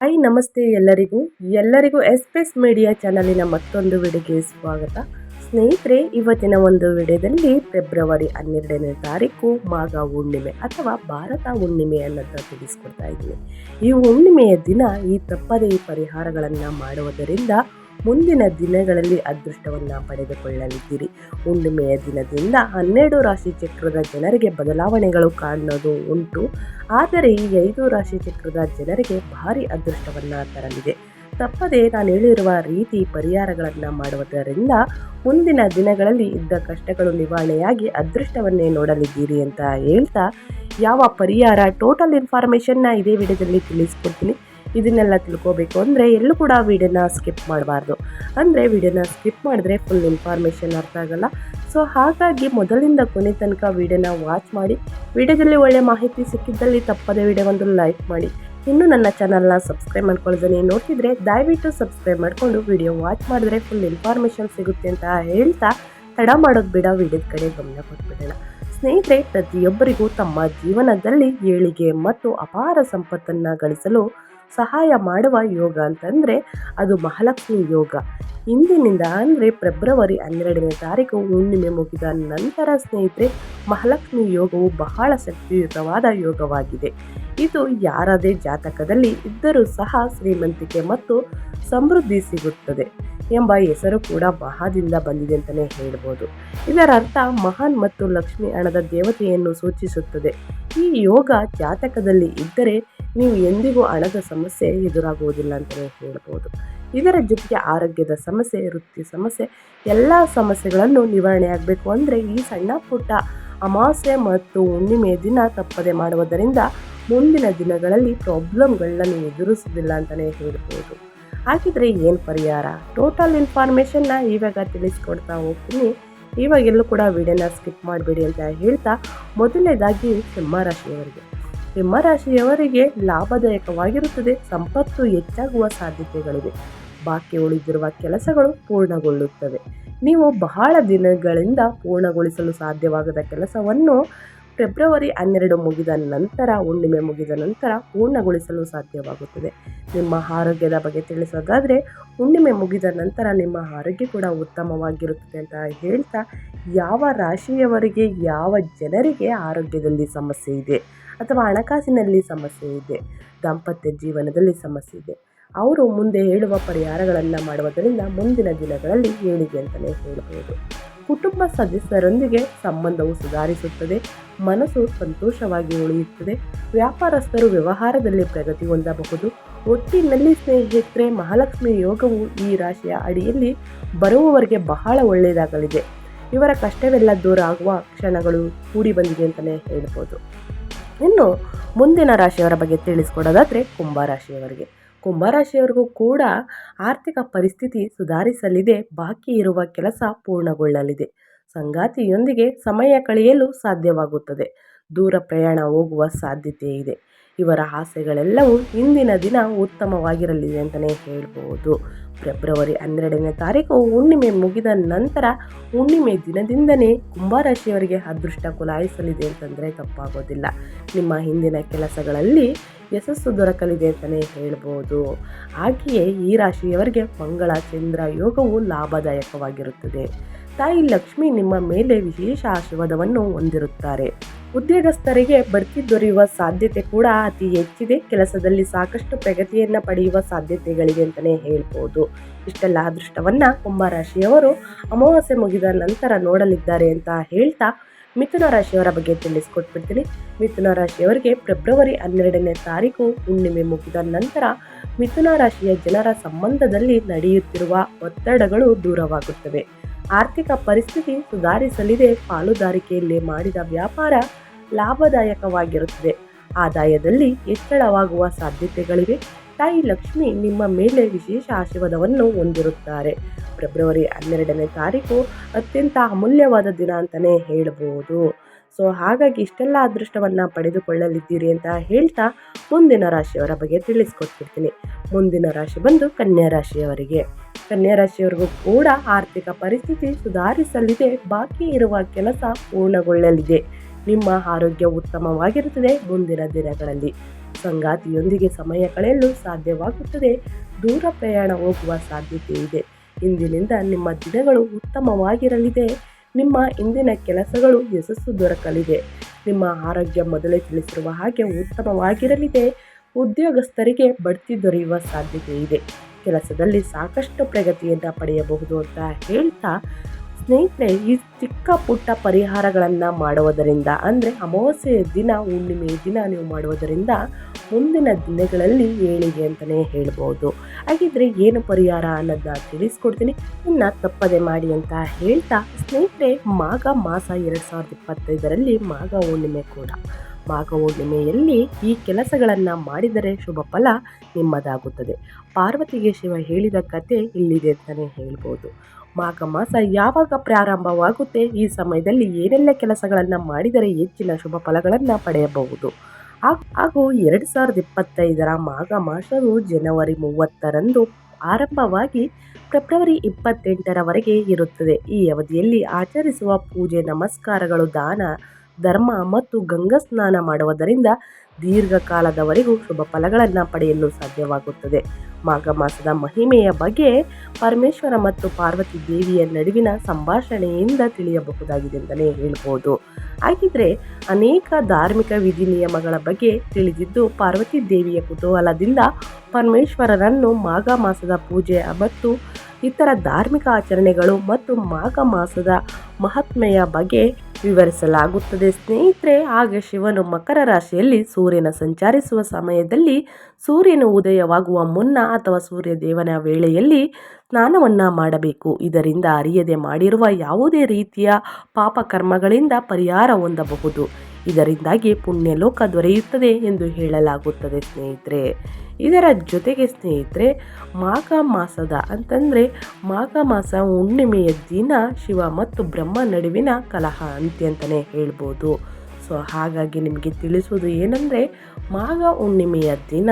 Hi ನಮಸ್ತೆ ಎಲ್ಲರಿಗೂ. ಎಲ್ಲರಿಗೂ ಎಸ್ಪೆಸ್ ಮೀಡಿಯಾ ಚಾನಲಿನ ಮತ್ತೊಂದು ವಿಡಿಯೋಗೆ ಸ್ವಾಗತ. ಸ್ನೇಹಿತರೆ, ಇವತ್ತಿನ ಒಂದು ವಿಡಿಯೋದಲ್ಲಿ ಫೆಬ್ರವರಿ ಹನ್ನೆರಡನೇ ತಾರೀಕು ಮಾಘ ಹುಣ್ಣಿಮೆ ಅಥವಾ ಭಾರತ ಹುಣ್ಣಿಮೆ ಅನ್ನೋದನ್ನ ತಿಳಿಸ್ಕೊಡ್ತಾ ಇದ್ದೀನಿ. ಈ ಹುಣ್ಣಿಮೆಯ ದಿನ ಈ ತಪ್ಪದೇ ಪರಿಹಾರಗಳನ್ನು ಮಾಡುವುದರಿಂದ ಮುಂದಿನ ದಿನಗಳಲ್ಲಿ ಅದೃಷ್ಟವನ್ನು ಪಡೆದುಕೊಳ್ಳಲಿದ್ದೀರಿ. ಹುಣ್ಣಿಮೆಯ ದಿನದಿಂದ ಹನ್ನೆರಡು ರಾಶಿ ಚಕ್ರದ ಜನರಿಗೆ ಬದಲಾವಣೆಗಳು ಕಾಣೋದು ಉಂಟು. ಆದರೆ ಈ ಐದು ರಾಶಿ ಚಕ್ರದ ಜನರಿಗೆ ಭಾರಿ ಅದೃಷ್ಟವನ್ನು ತರಲಿದೆ. ತಪ್ಪದೆ ನಾನು ಹೇಳಿರುವ ರೀತಿ ಪರಿಹಾರಗಳನ್ನು ಮಾಡುವುದರಿಂದ ಮುಂದಿನ ದಿನಗಳಲ್ಲಿ ಇದ್ದ ಕಷ್ಟಗಳು ನಿವಾರಣೆಯಾಗಿ ಅದೃಷ್ಟವನ್ನೇ ನೋಡಲಿದ್ದೀರಿ ಅಂತ ಹೇಳ್ತಾ ಯಾವ ಪರಿಹಾರ ಟೋಟಲ್ ಇನ್ಫಾರ್ಮೇಷನ್ನ ಇದೇ ವಿಡಿಯೋದಲ್ಲಿ ತಿಳಿಸ್ಕೊಡ್ತೀನಿ. ಇದನ್ನೆಲ್ಲ ತಿಳ್ಕೋಬೇಕು ಅಂದರೆ ಎಲ್ಲೂ ಕೂಡ ವಿಡಿಯೋನ ಸ್ಕಿಪ್ ಮಾಡಬಾರ್ದು. ಅಂದರೆ ವಿಡಿಯೋನ ಸ್ಕಿಪ್ ಮಾಡಿದ್ರೆ ಫುಲ್ ಇನ್ಫಾರ್ಮೇಷನ್ ಅರ್ಥ ಆಗಲ್ಲ. ಸೊ ಹಾಗಾಗಿ ಮೊದಲಿಂದ ಕೊನೆ ತನಕ ವಿಡಿಯೋನ ವಾಚ್ ಮಾಡಿ, ವಿಡಿಯೋದಲ್ಲಿ ಒಳ್ಳೆ ಮಾಹಿತಿ ಸಿಕ್ಕಿದ್ದಲ್ಲಿ ತಪ್ಪದೇ ವಿಡಿಯೋ ಒಂದು ಲೈಕ್ ಮಾಡಿ. ಇನ್ನೂ ನನ್ನ ಚಾನಲ್ನ ಸಬ್ಸ್ಕ್ರೈಬ್ ಮಾಡ್ಕೊಳ್ಳೋದನ್ನೇ ನೋಡ್ತಿದ್ರೆ ದಯವಿಟ್ಟು ಸಬ್ಸ್ಕ್ರೈಬ್ ಮಾಡಿಕೊಂಡು ವಿಡಿಯೋ ವಾಚ್ ಮಾಡಿದ್ರೆ ಫುಲ್ ಇನ್ಫಾರ್ಮೇಷನ್ ಸಿಗುತ್ತೆ ಅಂತ ಹೇಳ್ತಾ ತಡ ಮಾಡೋದು ಬಿಡ, ವಿಡಿಯೋದ ಕಡೆ ಗಮನ ಕೊಟ್ಬಿಡೋಣ. ಸ್ನೇಹಿತರೆ, ಪ್ರತಿಯೊಬ್ಬರಿಗೂ ತಮ್ಮ ಜೀವನದಲ್ಲಿ ಏಳಿಗೆ ಮತ್ತು ಅಪಾರ ಸಂಪತ್ತನ್ನು ಗಳಿಸಲು ಸಹಾಯ ಮಾಡುವ ಯೋಗ ಅಂತಂದರೆ ಅದು ಮಹಾಲಕ್ಷ್ಮಿ ಯೋಗ. ಇಂದಿನಿಂದ ಅಂದರೆ ಫೆಬ್ರವರಿ ಹನ್ನೆರಡನೇ ತಾರೀಕು ಹುಣ್ಣಿಮೆ ಮುಗಿದ ನಂತರ ಸ್ನೇಹಿತರೆ, ಮಹಾಲಕ್ಷ್ಮಿ ಯೋಗವು ಬಹಳ ಶಕ್ತಿಯುತವಾದ ಯೋಗವಾಗಿದೆ. ಇದು ಯಾರದೇ ಜಾತಕದಲ್ಲಿ ಇದ್ದರೂ ಸಹ ಶ್ರೀಮಂತಿಕೆ ಮತ್ತು ಸಮೃದ್ಧಿ ಸಿಗುತ್ತದೆ ಎಂಬ ಹೆಸರು ಕೂಡ ಮಹಾದಿಂದ ಬಂದಿದೆ ಅಂತಲೇ ಹೇಳ್ಬೋದು. ಇದರ ಅರ್ಥ ಮಹಾನ್ ಮತ್ತು ಲಕ್ಷ್ಮಿ ಹಣದ ದೇವತೆಯನ್ನು ಸೂಚಿಸುತ್ತದೆ. ಈ ಯೋಗ ಜಾತಕದಲ್ಲಿ ಇದ್ದರೆ ನೀವು ಎಂದಿಗೂ ಹಣದ ಸಮಸ್ಯೆ ಎದುರಾಗುವುದಿಲ್ಲ ಅಂತಲೇ ಹೇಳ್ಬೋದು. ಇದರ ಜೊತೆಗೆ ಆರೋಗ್ಯದ ಸಮಸ್ಯೆ, ವೃತ್ತಿ ಸಮಸ್ಯೆ, ಎಲ್ಲ ಸಮಸ್ಯೆಗಳನ್ನು ನಿವಾರಣೆ ಆಗಬೇಕು ಅಂದರೆ ಈ ಸಣ್ಣ ಪುಟ್ಟ ಅಮಾವಾಸ್ಯೆ ಮತ್ತು ಹುಣ್ಣಿಮೆ ದಿನ ತಪ್ಪದೆ ಮಾಡುವುದರಿಂದ ಮುಂದಿನ ದಿನಗಳಲ್ಲಿ ಪ್ರಾಬ್ಲಮ್ಗಳನ್ನು ಎದುರಿಸುವುದಿಲ್ಲ ಅಂತಲೇ ಹೇಳ್ಬೋದು. ಹಾಗಿದ್ರೆ ಏನು ಪರಿಹಾರ? ಟೋಟಲ್ ಇನ್ಫಾರ್ಮೇಷನ್ನ ಇವಾಗ ತಿಳಿಸ್ಕೊಡ್ತಾ ಹೋಗ್ತೀನಿ. ಇವಾಗೆಲ್ಲೂ ಕೂಡ ವಿಡಿಯೋನ ಸ್ಕಿಪ್ ಮಾಡಬೇಡಿ ಅಂತ ಹೇಳ್ತಾ ಮೊದಲನೇದಾಗಿ ಸಿಂಹರಾಶಿಯವರಿಗೆ ಸಿಂಹರಾಶಿಯವರಿಗೆ ಲಾಭದಾಯಕವಾಗಿರುತ್ತದೆ, ಸಂಪತ್ತು ಹೆಚ್ಚಾಗುವ ಸಾಧ್ಯತೆಗಳಿವೆ. ಬಾಕಿ ಉಳಿದಿರುವ ಕೆಲಸಗಳು ಪೂರ್ಣಗೊಳ್ಳುತ್ತವೆ. ನೀವು ಬಹಳ ದಿನಗಳಿಂದ ಪೂರ್ಣಗೊಳಿಸಲು ಸಾಧ್ಯವಾಗದ ಕೆಲಸವನ್ನು ಫೆಬ್ರವರಿ ಹನ್ನೆರಡು ಮುಗಿದ ನಂತರ, ಹುಣ್ಣಿಮೆ ಮುಗಿದ ನಂತರ ಪೂರ್ಣಗೊಳಿಸಲು ಸಾಧ್ಯವಾಗುತ್ತದೆ. ನಿಮ್ಮ ಆರೋಗ್ಯದ ಬಗ್ಗೆ ತಿಳಿಸೋದಾದರೆ, ಹುಣ್ಣಿಮೆ ಮುಗಿದ ನಂತರ ನಿಮ್ಮ ಆರೋಗ್ಯ ಕೂಡ ಉತ್ತಮವಾಗಿರುತ್ತದೆ ಅಂತ ಹೇಳ್ತಾ, ಯಾವ ರಾಶಿಯವರಿಗೆ, ಯಾವ ಜನರಿಗೆ ಆರೋಗ್ಯದಲ್ಲಿ ಸಮಸ್ಯೆ ಇದೆ? ಅಥವಾ ಹಣಕಾಸಿನಲ್ಲಿ ಸಮಸ್ಯೆ ಇದೆ, ದಾಂಪತ್ಯ ಜೀವನದಲ್ಲಿ ಸಮಸ್ಯೆ ಇದೆ. ಅವರು ಮುಂದೆ ಹೇಳುವ ಪರಿಹಾರಗಳನ್ನು ಮಾಡುವುದರಿಂದ ಮುಂದಿನ ದಿನಗಳಲ್ಲಿ ಏಳಿಗೆ ಅಂತಲೇ ಹೇಳಬಹುದು ಕುಟುಂಬ ಸದಸ್ಯರೊಂದಿಗೆ ಸಂಬಂಧವು ಸುಧಾರಿಸುತ್ತದೆ, ಮನಸ್ಸು ಸಂತೋಷವಾಗಿ ಉಳಿಯುತ್ತದೆ, ವ್ಯಾಪಾರಸ್ಥರು ವ್ಯವಹಾರದಲ್ಲಿ ಪ್ರಗತಿ ಹೊಂದಬಹುದು. ಒಟ್ಟಿನಲ್ಲಿ ಸ್ನೇಹಿತರೆ, ಮಹಾಲಕ್ಷ್ಮಿ ಯೋಗವು ಈ ರಾಶಿಯ ಅಡಿಯಲ್ಲಿ ಬರುವವರಿಗೆ ಬಹಳ ಒಳ್ಳೆಯದಾಗಲಿದೆ. ಇವರ ಕಷ್ಟವೆಲ್ಲ ದೂರ ಆಗುವ ಕ್ಷಣಗಳು ಕೂಡಿ ಬಂದಿದೆ ಅಂತಲೇ ಹೇಳ್ಬೋದು. ಇನ್ನು ಮುಂದಿನ ರಾಶಿಯವರ ಬಗ್ಗೆ ತಿಳಿಸ್ಕೊಡೋದಾದರೆ ಕುಂಭರಾಶಿಯವರಿಗೆ ಕುಂಭರಾಶಿಯವರಿಗೂ ಕೂಡ ಆರ್ಥಿಕ ಪರಿಸ್ಥಿತಿ ಸುಧಾರಿಸಲಿದೆ, ಬಾಕಿ ಇರುವ ಕೆಲಸ ಪೂರ್ಣಗೊಳ್ಳಲಿದೆ. ಸಂಗಾತಿಯೊಂದಿಗೆ ಸಮಯ ಕಳೆಯಲು ಸಾಧ್ಯವಾಗುತ್ತದೆ. ದೂರ ಪ್ರಯಾಣ ಹೋಗುವ ಸಾಧ್ಯತೆ ಇದೆ ಇವರ ಆಸೆಗಳೆಲ್ಲವೂ ಇಂದಿನ ದಿನ ಉತ್ತಮವಾಗಿರಲಿದೆ ಅಂತಲೇ ಹೇಳ್ಬೋದು. ಫೆಬ್ರವರಿ ಹನ್ನೆರಡನೇ ತಾರೀಕು ಹುಣ್ಣಿಮೆ ಮುಗಿದ ನಂತರ ಹುಣ್ಣಿಮೆ ದಿನದಿಂದನೇ ಕುಂಭರಾಶಿಯವರಿಗೆ ಅದೃಷ್ಟ ಕುಲಾಯಿಸಲಿದೆ ಅಂತಂದರೆ ತಪ್ಪಾಗೋದಿಲ್ಲ. ನಿಮ್ಮ ಹಿಂದಿನ ಕೆಲಸಗಳಲ್ಲಿ ಯಶಸ್ಸು ದೊರಕಲಿದೆ ಅಂತಲೇ ಹೇಳ್ಬೋದು. ಹಾಗೆಯೇ ಈ ರಾಶಿಯವರಿಗೆ ಮಂಗಳ, ಚಂದ್ರ ಯೋಗವು ಲಾಭದಾಯಕವಾಗಿರುತ್ತದೆ. ತಾಯಿ ಲಕ್ಷ್ಮಿ ನಿಮ್ಮ ಮೇಲೆ ವಿಶೇಷ ಆಶೀರ್ವಾದವನ್ನು ಹೊಂದಿರುತ್ತಾರೆ. ಉದ್ಯೋಗಸ್ಥರಿಗೆ ಬಡ್ತಿ ದೊರೆಯುವ ಸಾಧ್ಯತೆ ಕೂಡ ಅತಿ ಹೆಚ್ಚಿದೆ. ಕೆಲಸದಲ್ಲಿ ಸಾಕಷ್ಟು ಪ್ರಗತಿಯನ್ನು ಪಡೆಯುವ ಸಾಧ್ಯತೆಗಳಿವೆ ಅಂತಲೇ ಹೇಳ್ಬೋದು. ಇಷ್ಟೆಲ್ಲ ಅದೃಷ್ಟವನ್ನು ಕುಂಭರಾಶಿಯವರು ಅಮಾವಾಸ್ಯೆ ಮುಗಿದ ನಂತರ ನೋಡಲಿದ್ದಾರೆ ಅಂತ ಹೇಳ್ತಾ ಮಿಥುನ ರಾಶಿಯವರ ಬಗ್ಗೆ ತಿಳಿಸ್ಕೊಟ್ಬಿಡ್ತೀನಿ. ಮಿಥುನ ರಾಶಿಯವರಿಗೆ ಫೆಬ್ರವರಿ ಹನ್ನೆರಡನೇ ತಾರೀಕು ಹುಣ್ಣಿಮೆ ಮುಗಿದ ನಂತರ ಮಿಥುನ ರಾಶಿಯ ಜನರ ಸಂಬಂಧದಲ್ಲಿ ನಡೆಯುತ್ತಿರುವ ಒತ್ತಡಗಳು ದೂರವಾಗುತ್ತವೆ. ಆರ್ಥಿಕ ಪರಿಸ್ಥಿತಿ ಸುಧಾರಿಸಲಿದೆ. ಪಾಲುದಾರಿಕೆಯಲ್ಲಿ ಮಾಡಿದ ವ್ಯಾಪಾರ ಲಾಭದಾಯಕವಾಗಿರುತ್ತದೆ. ಆದಾಯದಲ್ಲಿ ಹೆಚ್ಚಳವಾಗುವ ಸಾಧ್ಯತೆಗಳಿವೆ. ತಾಯಿ ಲಕ್ಷ್ಮಿ ನಿಮ್ಮ ಮೇಲೆ ವಿಶೇಷ ಆಶೀರ್ವಾದವನ್ನು ಹೊಂದಿರುತ್ತಾರೆ. ಫೆಬ್ರವರಿ ಹನ್ನೆರಡನೇ ತಾರೀಕು ಅತ್ಯಂತ ಅಮೂಲ್ಯವಾದ ದಿನ ಅಂತಲೇ ಹೇಳಬಹುದು ಸೊ, ಹಾಗಾಗಿ ಇಷ್ಟೆಲ್ಲ ಅದೃಷ್ಟವನ್ನು ಪಡೆದುಕೊಳ್ಳಲಿದ್ದೀರಿ ಅಂತ ಹೇಳ್ತಾ ಮುಂದಿನ ರಾಶಿಯವರ ಬಗ್ಗೆ ತಿಳಿಸ್ಕೊಟ್ಬಿಡ್ತೀನಿ. ಮುಂದಿನ ರಾಶಿ ಬಂದು ಕನ್ಯಾ ರಾಶಿಯವರಿಗೆ. ಕನ್ಯಾ ರಾಶಿಯವರಿಗೂ ಕೂಡ ಆರ್ಥಿಕ ಪರಿಸ್ಥಿತಿ ಸುಧಾರಿಸಲಿದೆ. ಬಾಕಿ ಇರುವ ಕೆಲಸ ಪೂರ್ಣಗೊಳ್ಳಲಿದೆ. ನಿಮ್ಮ ಆರೋಗ್ಯ ಉತ್ತಮವಾಗಿರುತ್ತದೆ ಮುಂದಿನ ದಿನಗಳಲ್ಲಿ. ಸಂಗಾತಿಯೊಂದಿಗೆ ಸಮಯ ಕಳೆಯಲು ಸಾಧ್ಯವಾಗುತ್ತದೆ. ದೂರ ಪ್ರಯಾಣ ಹೋಗುವ ಸಾಧ್ಯತೆ ಇದೆ ಇಂದಿನಿಂದ ನಿಮ್ಮ ದಿನಗಳು ಉತ್ತಮವಾಗಿರಲಿದೆ. ನಿಮ್ಮ ಇಂದಿನ ಕೆಲಸಗಳು ಯಶಸ್ಸು ದೊರಕಲಿದೆ. ನಿಮ್ಮ ಆರೋಗ್ಯ ಮೊದಲೇ ತಿಳಿಸಿರುವ ಹಾಗೆ ಉತ್ತಮವಾಗಿರಲಿದೆ. ಉದ್ಯೋಗಸ್ಥರಿಗೆ ಬಡ್ತಿ ದೊರೆಯುವ ಸಾಧ್ಯತೆ ಇದೆ ಕೆಲಸದಲ್ಲಿ ಸಾಕಷ್ಟು ಪ್ರಗತಿಯನ್ನು ಪಡೆಯಬಹುದು ಅಂತ ಹೇಳ್ತಾ ಸ್ನೇಹಿತರೆ, ಈ ಚಿಕ್ಕ ಪುಟ್ಟ ಪರಿಹಾರಗಳನ್ನು ಮಾಡುವುದರಿಂದ, ಅಂದರೆ ಅಮಾವಾಸ್ಯೆಯ ದಿನ ಹುಣ್ಣಿಮೆಯ ದಿನ ನೀವು ಮಾಡುವುದರಿಂದ ಮುಂದಿನ ದಿನಗಳಲ್ಲಿ ಏಳಿಗೆ ಅಂತಲೇ ಹೇಳ್ಬೋದು. ಹಾಗಿದ್ರೆ ಏನು ಪರಿಹಾರ ಅನ್ನೋದನ್ನ ತಿಳಿಸ್ಕೊಡ್ತೀನಿ. ಇನ್ನು ತಪ್ಪದೆ ಮಾಡಿ ಅಂತ ಹೇಳ್ತಾ, ಸ್ನೇಹಿತರೆ, ಮಾಘ ಮಾಸ ಎರಡು ಸಾವಿರದ ಇಪ್ಪತ್ತೈದರಲ್ಲಿ ಮಾಘ ಹುಣ್ಣಿಮೆ ಕೂಡ. ಮಾಘ ಹುಣ್ಣಿಮೆಯಲ್ಲಿ ಈ ಕೆಲಸಗಳನ್ನು ಮಾಡಿದರೆ ಶುಭ ಫಲ ನಿಮ್ಮದಾಗುತ್ತದೆ. ಪಾರ್ವತಿಗೆ ಶಿವ ಹೇಳಿದ ಕತೆ ಇಲ್ಲಿದೆ ಅಂತಲೇ ಹೇಳ್ಬೋದು. ಮಾಘ ಮಾಸ ಯಾವಾಗ ಪ್ರಾರಂಭವಾಗುತ್ತೆ? ಈ ಸಮಯದಲ್ಲಿ ಏನೆಲ್ಲ ಕೆಲಸಗಳನ್ನು ಮಾಡಿದರೆ ಹೆಚ್ಚಿನ ಶುಭ ಫಲಗಳನ್ನು ಪಡೆಯಬಹುದು. ಹಾಗೂ ಎರಡು ಸಾವಿರದ ಇಪ್ಪತ್ತೈದರ ಮಾಘ ಮಾಸವು ಜನವರಿ ಮೂವತ್ತರಂದು ಆರಂಭವಾಗಿ ಫೆಬ್ರವರಿ ಇಪ್ಪತ್ತೆಂಟರವರೆಗೆ ಇರುತ್ತದೆ. ಈ ಅವಧಿಯಲ್ಲಿ ಆಚರಿಸುವ ಪೂಜೆ, ನಮಸ್ಕಾರಗಳು, ದಾನ ಧರ್ಮ ಮತ್ತು ಗಂಗಾ ಸ್ನಾನ ಮಾಡುವುದರಿಂದ ದೀರ್ಘಕಾಲದವರೆಗೂ ಶುಭ ಫಲಗಳನ್ನು ಪಡೆಯಲು ಸಾಧ್ಯವಾಗುತ್ತದೆ. ಮಾಘ ಮಾಸದ ಮಹಿಮೆಯ ಬಗ್ಗೆ ಪರಮೇಶ್ವರ ಮತ್ತು ಪಾರ್ವತಿ ದೇವಿಯ ನಡುವಿನ ಸಂಭಾಷಣೆಯಿಂದ ತಿಳಿಯಬಹುದಾಗಿದೆ ಅಂತಲೇ ಹೇಳ್ಬೋದು. ಹಾಗಿದ್ರೆ ಅನೇಕ ಧಾರ್ಮಿಕ ವಿಧಿ ನಿಯಮಗಳ ಬಗ್ಗೆ ತಿಳಿದಿದ್ದು ಪಾರ್ವತಿ ದೇವಿಯ ಕುತೂಹಲದಿಂದ ಪರಮೇಶ್ವರರನ್ನು ಮಾಘ ಮಾಸದ ಪೂಜೆ ಮತ್ತು ಇತರ ಧಾರ್ಮಿಕ ಆಚರಣೆಗಳು ಮತ್ತು ಮಾಘ ಮಾಸದ ಮಹಾತ್ಮೆಯ ಬಗ್ಗೆ ವಿವರಿಸಲಾಗುತ್ತದೆ. ಸ್ನೇಹಿತರೆ, ಆಗ ಶಿವನು ಮಕರ ರಾಶಿಯಲ್ಲಿ ಸೂರ್ಯನ ಸಂಚರಿಸುವ ಸಮಯದಲ್ಲಿ ಸೂರ್ಯನು ಉದಯವಾಗುವ ಮುನ್ನ ಅಥವಾ ಸೂರ್ಯ ದೇವನ ವೇಳೆಯಲ್ಲಿ ಸ್ನಾನವನ್ನು ಮಾಡಬೇಕು. ಇದರಿಂದ ಅರಿಯದೆ ಮಾಡಿರುವ ಯಾವುದೇ ರೀತಿಯ ಪಾಪಕರ್ಮಗಳಿಂದ ಪರಿಹಾರ ಹೊಂದಬಹುದು. ಇದರಿಂದಾಗಿ ಪುಣ್ಯಲೋಕ ದೊರೆಯುತ್ತದೆ ಎಂದು ಹೇಳಲಾಗುತ್ತದೆ ಸ್ನೇಹಿತರೆ. ಇದರ ಜೊತೆಗೆ ಸ್ನೇಹಿತರೆ ಮಾಘ ಮಾಸದ ಅಂತಂದರೆ ಮಾಘ ಮಾಸ ಹುಣ್ಣಿಮೆಯ ದಿನ ಶಿವ ಮತ್ತು ಬ್ರಹ್ಮ ನಡುವಿನ ಕಲಹ ಅಂತ್ಯ ಅಂತಲೇ ಹೇಳ್ಬೋದು. ಸೊ, ಹಾಗಾಗಿ ನಿಮಗೆ ತಿಳಿಸೋದು ಏನಂದರೆ, ಮಾಘ ಹುಣ್ಣಿಮೆಯ ದಿನ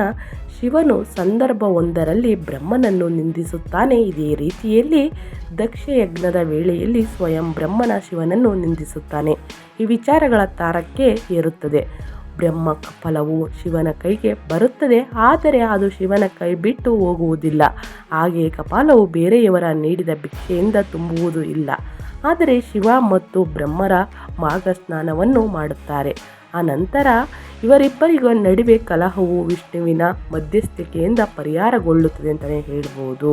ಶಿವನು ಸಂದರ್ಭವೊಂದರಲ್ಲಿ ಬ್ರಹ್ಮನನ್ನು ನಿಂದಿಸುತ್ತಾನೆ. ಇದೇ ರೀತಿಯಲ್ಲಿ ದಕ್ಷ ಯಜ್ಞದ ವೇಳೆಯಲ್ಲಿ ಸ್ವಯಂ ಬ್ರಹ್ಮನ ಶಿವನನ್ನು ನಿಂದಿಸುತ್ತಾನೆ. ಈ ವಿಚಾರಗಳ ತಾರಕ್ಕೆ ಏರುತ್ತದೆ. ಬ್ರಹ್ಮ ಫಲವು ಶಿವನ ಕೈಗೆ ಬರುತ್ತದೆ, ಆದರೆ ಅದು ಶಿವನ ಕೈ ಬಿಟ್ಟು ಹೋಗುವುದಿಲ್ಲ. ಹಾಗೆಯೇ ಕಪಾಲವು ಬೇರೆಯವರ ನೀಡಿದ ಭಿಕ್ಷೆಯಿಂದ ತುಂಬುವುದು ಇಲ್ಲ. ಆದರೆ ಶಿವ ಮತ್ತು ಬ್ರಹ್ಮರ ಮಾಘ ಸ್ನಾನವನ್ನು ಮಾಡುತ್ತಾರೆ. ಆ ನಂತರ ಇವರಿಬ್ಬರಿಗೂ ನಡುವೆ ಕಲಹವು ವಿಷ್ಣುವಿನ ಮಧ್ಯಸ್ಥಿಕೆಯಿಂದ ಪರಿಹಾರಗೊಳ್ಳುತ್ತದೆ ಅಂತಲೇ ಹೇಳ್ಬೋದು.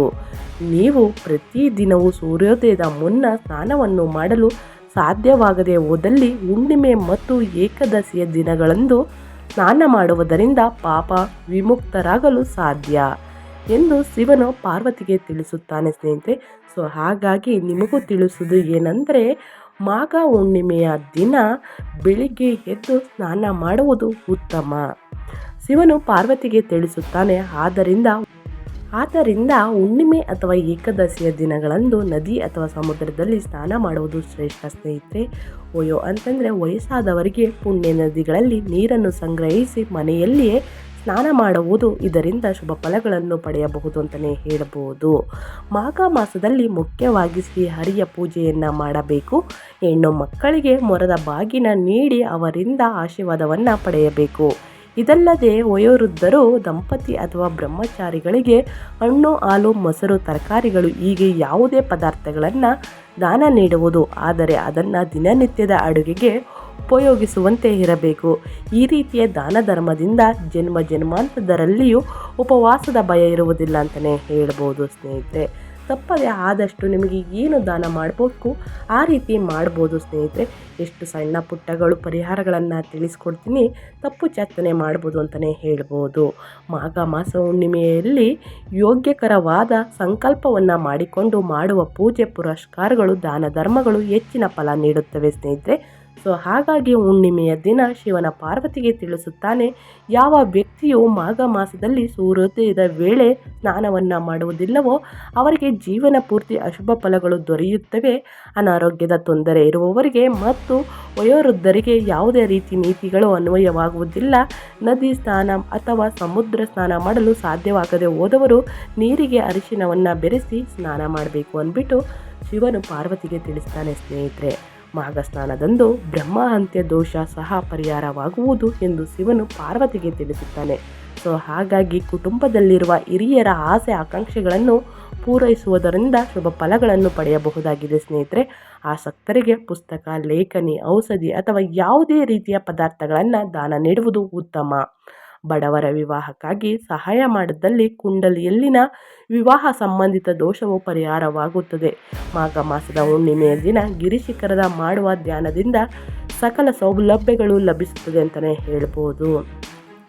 ನೀವು ಪ್ರತಿದಿನವೂ ಸೂರ್ಯೋದಯದ ಮುನ್ನ ಸ್ನಾನವನ್ನು ಮಾಡಲು ಸಾಧ್ಯವಾಗದೆ ಹೋದಲ್ಲಿ ಹುಣ್ಣಿಮೆ ಮತ್ತು ಏಕದಶಿಯ ದಿನಗಳಂದು ಸ್ನಾನ ಮಾಡುವುದರಿಂದ ಪಾಪ ವಿಮುಕ್ತರಾಗಲು ಸಾಧ್ಯ ಎಂದು ಶಿವನು ಪಾರ್ವತಿಗೆ ತಿಳಿಸುತ್ತಾನೆ ಸ್ನೇಹಿತರೆ. ಸೊ, ಹಾಗಾಗಿ ನಿಮಗೂ ತಿಳಿಸುವುದು ಏನಂದರೆ, ಮಾಘ ಹುಣ್ಣಿಮೆಯ ದಿನ ಬೆಳಿಗ್ಗೆ ಎದ್ದು ಸ್ನಾನ ಮಾಡುವುದು ಉತ್ತಮ. ಶಿವನು ಪಾರ್ವತಿಗೆ ತಿಳಿಸುತ್ತಾನೆ ಆದ್ದರಿಂದ ಆದ್ದರಿಂದ ಹುಣ್ಣಿಮೆ ಅಥವಾ ಏಕಾದಶಿಯ ದಿನಗಳಂದು ನದಿ ಅಥವಾ ಸಮುದ್ರದಲ್ಲಿ ಸ್ನಾನ ಮಾಡುವುದು ಶ್ರೇಷ್ಠ ಸ್ನೇಹಿತರೆ. ಓಯೋ ಅಂತಂದರೆ ವಯಸ್ಸಾದವರಿಗೆ ಪುಣ್ಯ ನದಿಗಳಲ್ಲಿ ನೀರನ್ನು ಸಂಗ್ರಹಿಸಿ ಮನೆಯಲ್ಲಿಯೇ ಸ್ನಾನ ಮಾಡುವುದು ಇದರಿಂದ ಶುಭ ಫಲಗಳನ್ನು ಪಡೆಯಬಹುದು ಅಂತಲೇ ಹೇಳಬಹುದು ಮಾಘ ಮಾಸದಲ್ಲಿ ಮುಖ್ಯವಾಗಿ ಶ್ರೀಹರಿಯ ಪೂಜೆಯನ್ನು ಮಾಡಬೇಕು. ಹೆಣ್ಣು ಮಕ್ಕಳಿಗೆ ಮೊರದ ಬಾಗಿನ ನೀಡಿ ಅವರಿಂದ ಆಶೀರ್ವಾದವನ್ನು ಪಡೆಯಬೇಕು. ಇದಲ್ಲದೆ ವಯೋವೃದ್ಧರು, ದಂಪತಿ ಅಥವಾ ಬ್ರಹ್ಮಚಾರಿಗಳಿಗೆ ಹಣ್ಣು, ಹಾಲು, ಮೊಸರು, ತರಕಾರಿಗಳು ಹೀಗೆ ಯಾವುದೇ ಪದಾರ್ಥಗಳನ್ನು ದಾನ ನೀಡುವುದು. ಆದರೆ ಅದನ್ನು ದಿನನಿತ್ಯದ ಅಡುಗೆಗೆ ಉಪಯೋಗಿಸುವಂತೆ ಇರಬೇಕು. ಈ ರೀತಿಯ ದಾನ ಧರ್ಮದಿಂದ ಜನ್ಮ ಜನ್ಮಾಂತರದಲ್ಲಿಯೂ ಉಪವಾಸದ ಭಯ ಇರುವುದಿಲ್ಲ ಅಂತಲೇ ಹೇಳ್ಬೋದು ಸ್ನೇಹಿತರೆ. ತಪ್ಪದೆ ಆದಷ್ಟು ನಿಮಗೆ ಏನು ದಾನ ಮಾಡಬೇಕು, ಆ ರೀತಿ ಮಾಡ್ಬೋದು ಸ್ನೇಹಿತರೆ. ಎಷ್ಟು ಸಣ್ಣ ಪುಟ್ಟಗಳು ಪರಿಹಾರಗಳನ್ನು ತಿಳಿಸ್ಕೊಡ್ತೀನಿ, ತಪ್ಪು ಚಾಚನೆ ಮಾಡ್ಬೋದು ಅಂತಲೇ ಹೇಳ್ಬೋದು. ಮಾಘ ಮಾಸ ಹುಣ್ಣಿಮೆಯಲ್ಲಿ ಯೋಗ್ಯಕರವಾದ ಸಂಕಲ್ಪವನ್ನು ಮಾಡಿಕೊಂಡು ಮಾಡುವ ಪೂಜೆ ಪುರಸ್ಕಾರಗಳು, ದಾನ ಧರ್ಮಗಳು ಹೆಚ್ಚಿನ ಫಲ ನೀಡುತ್ತವೆ ಸ್ನೇಹಿತರೆ. ಸೊ ಹಾಗಾಗಿ ಹುಣ್ಣಿಮೆಯ ದಿನ ಶಿವನ ಪಾರ್ವತಿಗೆ ತಿಳಿಸುತ್ತಾನೆ, ಯಾವ ವ್ಯಕ್ತಿಯು ಮಾಘ ಮಾಸದಲ್ಲಿ ಸೂರ್ಯೋದಯದ ವೇಳೆ ಸ್ನಾನವನ್ನು ಮಾಡುವುದಿಲ್ಲವೋ ಅವರಿಗೆ ಜೀವನ ಪೂರ್ತಿ ಅಶುಭ ಫಲಗಳು ದೊರೆಯುತ್ತವೆ. ಅನಾರೋಗ್ಯದ ತೊಂದರೆ ಇರುವವರಿಗೆ ಮತ್ತು ವಯೋವೃದ್ಧರಿಗೆ ಯಾವುದೇ ರೀತಿ ನೀತಿಗಳು ಅನ್ವಯವಾಗುವುದಿಲ್ಲ. ನದಿ ಸ್ನಾನ ಅಥವಾ ಸಮುದ್ರ ಸ್ನಾನ ಮಾಡಲು ಸಾಧ್ಯವಾಗದೆ ಹೋದವರು ನೀರಿಗೆ ಅರಿಶಿನವನ್ನು ಬೆರೆಸಿ ಸ್ನಾನ ಮಾಡಬೇಕು ಅಂದ್ಬಿಟ್ಟು ಶಿವನು ಪಾರ್ವತಿಗೆ ತಿಳಿಸ್ತಾನೆ ಸ್ನೇಹಿತರೆ. ಮಾಘ ಸ್ನಾನದಂದು ಬ್ರಹ್ಮ ಅಂತ್ಯ ದೋಷ ಸಹ ಪರಿಹಾರವಾಗುವುದು ಎಂದು ಶಿವನು ಪಾರ್ವತಿಗೆ ತಿಳಿಸುತ್ತಾನೆ. ಸೊ, ಹಾಗಾಗಿ ಕುಟುಂಬದಲ್ಲಿರುವ ಹಿರಿಯರ ಆಸೆ ಆಕಾಂಕ್ಷೆಗಳನ್ನು ಪೂರೈಸುವುದರಿಂದ ಶುಭ ಫಲಗಳನ್ನು ಪಡೆಯಬಹುದಾಗಿದೆ ಸ್ನೇಹಿತರೆ. ಆಸಕ್ತರಿಗೆ ಪುಸ್ತಕ, ಲೇಖನಿ, ಔಷಧಿ ಅಥವಾ ಯಾವುದೇ ರೀತಿಯ ಪದಾರ್ಥಗಳನ್ನು ದಾನ ನೀಡುವುದು ಉತ್ತಮ. ಬಡವರ ವಿವಾಹಕ್ಕಾಗಿ ಸಹಾಯ ಮಾಡಿದಲ್ಲಿ ಕುಂಡಲಿಯಲ್ಲಿನ ವಿವಾಹ ಸಂಬಂಧಿತ ದೋಷವು ಪರಿಹಾರವಾಗುತ್ತದೆ. ಮಾಘ ಮಾಸದ ಹುಣ್ಣಿಮೆಯ ದಿನ ಗಿರಿಶಿಖರದ ಮಾಡುವ ಧ್ಯಾನದಿಂದ ಸಕಲ ಸೌಲಭ್ಯಗಳು ಲಭಿಸುತ್ತದೆ ಅಂತಲೇ ಹೇಳ್ಬೋದು.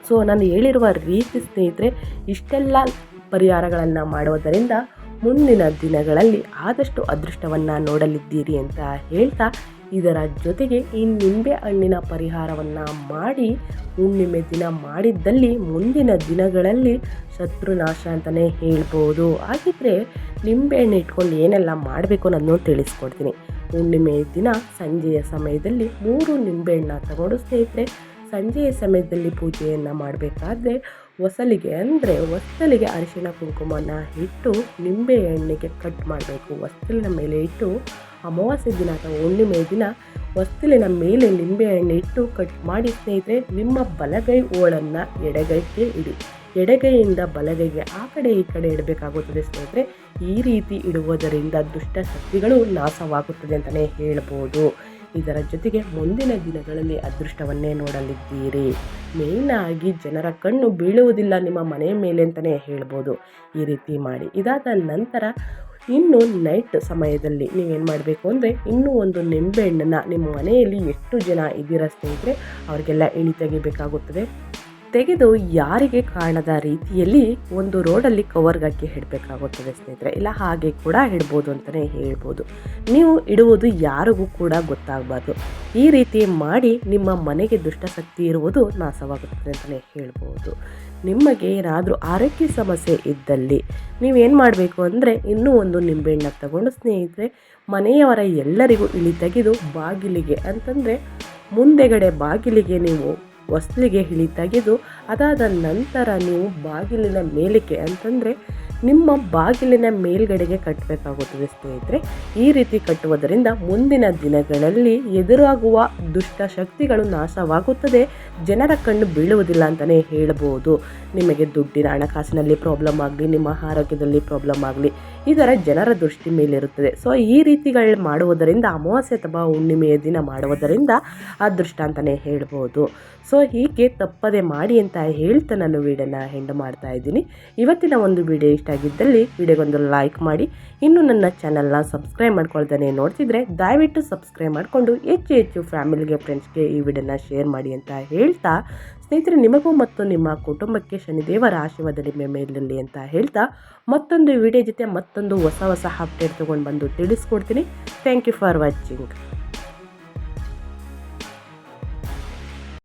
ಸೊ, ನಾನು ಹೇಳಿರುವ ರೀತಿ ಸ್ನೇಹಿತರೆ, ಇಷ್ಟೆಲ್ಲ ಪರಿಹಾರಗಳನ್ನು ಮಾಡುವುದರಿಂದ ಮುಂದಿನ ದಿನಗಳಲ್ಲಿ ಆದಷ್ಟು ಅದೃಷ್ಟವನ್ನು ನೋಡಲಿದ್ದೀರಿ ಅಂತ ಹೇಳ್ತಾ ಇದರ ಜೊತೆಗೆ ಈ ನಿಂಬೆ ಹಣ್ಣಿನ ಪರಿಹಾರವನ್ನು ಮಾಡಿ, ಹುಣ್ಣಿಮೆ ದಿನ ಮಾಡಿದ್ದಲ್ಲಿ ಮುಂದಿನ ದಿನಗಳಲ್ಲಿ ಶತ್ರುನಾಶ ಅಂತಲೇ ಹೇಳ್ಬೋದು. ಹಾಗಿದ್ರೆ ನಿಂಬೆಹಣ್ಣು ಇಟ್ಕೊಂಡು ಏನೆಲ್ಲ ಮಾಡಬೇಕು ಅನ್ನೋದನ್ನು ತಿಳಿಸ್ಕೊಡ್ತೀನಿ. ಹುಣ್ಣಿಮೆ ದಿನ ಸಂಜೆಯ ಸಮಯದಲ್ಲಿ ಮೂರು ನಿಂಬೆಹಣ್ಣ ತಗೊಂಡು ಸ್ನೇಹಿತರೆ, ಸಂಜೆಯ ಸಮಯದಲ್ಲಿ ಪೂಜೆಯನ್ನು ಮಾಡಬೇಕಾದ್ರೆ ಹೊಸಲಿಗೆ ಅಂದರೆ ಹೊಸ್ತಲಿಗೆ ಅರಿಶಿಣ ಕುಂಕುಮನ ಇಟ್ಟು ನಿಂಬೆ ಎಣ್ಣೆಗೆ ಕಟ್ ಮಾಡಬೇಕು. ಹೊಸ್ತಲಿನ ಮೇಲೆ ಇಟ್ಟು ಅಮಾವಾಸ್ಯೆ ದಿನ ಅಥವಾ ಹುಣ್ಣಿಮೆ ದಿನ ವಸ್ತುಲಿನ ಮೇಲೆ ನಿಂಬೆ ಎಣ್ಣೆ ಇಟ್ಟು ಕಟ್ ಮಾಡಿ ಸ್ನೇಹಿತರೆ, ನಿಮ್ಮ ಬಲಗೈ ಓಳನ್ನು ಎಡಗೈಗೆ ಇಡಿ. ಎಡಗೈಯಿಂದ ಬಲಗೈಗೆ ಆ ಕಡೆ ಈ ಕಡೆ ಇಡಬೇಕಾಗುತ್ತದೆ ಸ್ನೇಹಿತರೆ. ಈ ರೀತಿ ಇಡುವುದರಿಂದ ದುಷ್ಟ ಶಕ್ತಿಗಳು ನಾಶವಾಗುತ್ತದೆ ಅಂತಲೇ ಹೇಳ್ಬೋದು. ಇದರ ಜೊತೆಗೆ ಮುಂದಿನ ದಿನಗಳಲ್ಲಿ ಅದೃಷ್ಟವನ್ನೇ ನೋಡಲಿದ್ದೀರಿ. ಮೇಯ್ನಾಗಿ ಜನರ ಕಣ್ಣು ಬೀಳುವುದಿಲ್ಲ ನಿಮ್ಮ ಮನೆಯ ಮೇಲೆ ಅಂತಲೇ ಹೇಳ್ಬೋದು. ಈ ರೀತಿ ಮಾಡಿ. ಇದಾದ ನಂತರ ಇನ್ನು ನೈಟ್ ಸಮಯದಲ್ಲಿ ನೀವೇನು ಮಾಡಬೇಕು ಅಂದರೆ ಇನ್ನೂ ಒಂದು ನಿಂಬೆಹಣ್ಣನ್ನು ನಿಮ್ಮ ಮನೆಯಲ್ಲಿ ಎಷ್ಟು ಜನ ಇದ್ದೀರ ಸ್ನೇಹಿತರೆ, ಅವರಿಗೆಲ್ಲ ಇಳಿ ತೆಗಿಬೇಕಾಗುತ್ತದೆ. ತೆಗೆದು ಯಾರಿಗೆ ಕಾಣದ ರೀತಿಯಲ್ಲಿ ಒಂದು ರೋಡಲ್ಲಿ ಕವರ್ಗಾಕಿ ಹಿಡಬೇಕಾಗುತ್ತದೆ ಸ್ನೇಹಿತರೆ. ಇಲ್ಲ ಹಾಗೆ ಕೂಡ ಇಡ್ಬೋದು ಅಂತಲೇ ಹೇಳ್ಬೋದು. ನೀವು ಇಡುವುದು ಯಾರಿಗೂ ಕೂಡ ಗೊತ್ತಾಗಬಾರ್ದು. ಈ ರೀತಿ ಮಾಡಿ ನಿಮ್ಮ ಮನೆಗೆ ದುಷ್ಟಶಕ್ತಿ ಇರುವುದು ನಾಶವಾಗುತ್ತದೆ ಅಂತಲೇ ಹೇಳ್ಬೋದು. ನಿಮಗೆ ಏನಾದರೂ ಆರೋಗ್ಯ ಸಮಸ್ಯೆ ಇದ್ದಲ್ಲಿ ನೀವೇನು ಮಾಡಬೇಕು ಅಂದರೆ ಇನ್ನೂ ಒಂದು ನಿಂಬೆಹಣ್ಣ ತಗೊಂಡು ಸ್ನೇಹಿತರೆ, ಮನೆಯವರ ಎಲ್ಲರಿಗೂ ಇಳಿ ತೆಗೆದು ಬಾಗಿಲಿಗೆ, ಅಂತಂದರೆ ಮುಂದೆಗಡೆ ಬಾಗಿಲಿಗೆ ನೀವು ಹೊಸ್ಲಿಗೆ ಹಿಳಿ ತೆಗೆದು ಅದಾದ ನಂತರ ನೀವು ಬಾಗಿಲಿನ ಮೇಲಕ್ಕೆ ಅಂತಂದರೆ ನಿಮ್ಮ ಬಾಗಿಲಿನ ಮೇಲ್ಗಡೆಗೆ ಕಟ್ಟಬೇಕಾಗುತ್ತದೆ ಸ್ನೇಹಿತರೆ. ಈ ರೀತಿ ಕಟ್ಟುವುದರಿಂದ ಮುಂದಿನ ದಿನಗಳಲ್ಲಿ ಎದುರಾಗುವ ದುಷ್ಟ ಶಕ್ತಿಗಳು ನಾಶವಾಗುತ್ತದೆ. ಜನರ ಕಣ್ಣು ಬೀಳುವುದಿಲ್ಲ ಅಂತಲೇ ಹೇಳಬಹುದು ನಿಮಗೆ ದುಡ್ಡಿನ ಹಣಕಾಸಿನಲ್ಲಿ ಪ್ರಾಬ್ಲಮ್ ಆಗಲಿ, ನಿಮ್ಮ ಆರೋಗ್ಯದಲ್ಲಿ ಪ್ರಾಬ್ಲಮ್ ಆಗಲಿ ಇದರ ಜನರ ದೃಷ್ಟಿ ಮೇಲಿರುತ್ತದೆ. ಸೊ ಈ ರೀತಿಗಳು ಮಾಡುವುದರಿಂದ, ಅಮಾವಾಸ್ಯೆ ಅಥವಾ ಹುಣ್ಣಿಮೆಯ ದಿನ ಮಾಡುವುದರಿಂದ ಅದೃಷ್ಟ ಅಂತಲೇ ಹೇಳ್ಬೋದು. ಸೊ ಹೀಗೆ ತಪ್ಪದೆ ಮಾಡಿ ಅಂತ ಹೇಳ್ತಾ ನಾನು ವೀಡಿಯೋನ ಹೆಂಡ್ ಮಾಡ್ತಾ ಇದ್ದೀನಿ. ಇವತ್ತಿನ ಒಂದು ವಿಡಿಯೋ ಇಷ್ಟ ಆಗಿದ್ದಲ್ಲಿ ವಿಡಿಯೋಗೊಂದು ಲೈಕ್ ಮಾಡಿ. ಇನ್ನು ನನ್ನ ಚಾನಲ್ನ ಸಬ್ಸ್ಕ್ರೈಬ್ ಮಾಡ್ಕೊಳ್ತಾನೆ ನೋಡ್ತಿದ್ರೆ, ದಯವಿಟ್ಟು ಸಬ್ಸ್ಕ್ರೈಬ್ ಮಾಡಿಕೊಂಡು, ಹೆಚ್ಚು ಹೆಚ್ಚು ಫ್ಯಾಮಿಲಿಗೆ ಫ್ರೆಂಡ್ಸ್ಗೆ ಈ ವಿಡಿಯೋನ ಶೇರ್ ಮಾಡಿ ಅಂತ ಹೇಳ್ತಾ ಸ್ನೇಹಿತರೆ, ನಿಮಗೂ ಮತ್ತು ನಿಮ್ಮ ಕುಟುಂಬಕ್ಕೆ ಶನಿದೇವರ ಆಶೀರ್ವಾದ ನಿಮ್ಮ ಮೇಲಿರಲಿ ಅಂತ ಹೇಳ್ತಾ ಮತ್ತೊಂದು ವಿಡಿಯೋ ಜೊತೆ ಮತ್ತೊಂದು ಹೊಸ ಹೊಸ ಅಪ್ಡೇಟ್ ತೊಗೊಂಡು ಬಂದು ತಿಳಿಸ್ಕೊಡ್ತೀನಿ. Thank you for watching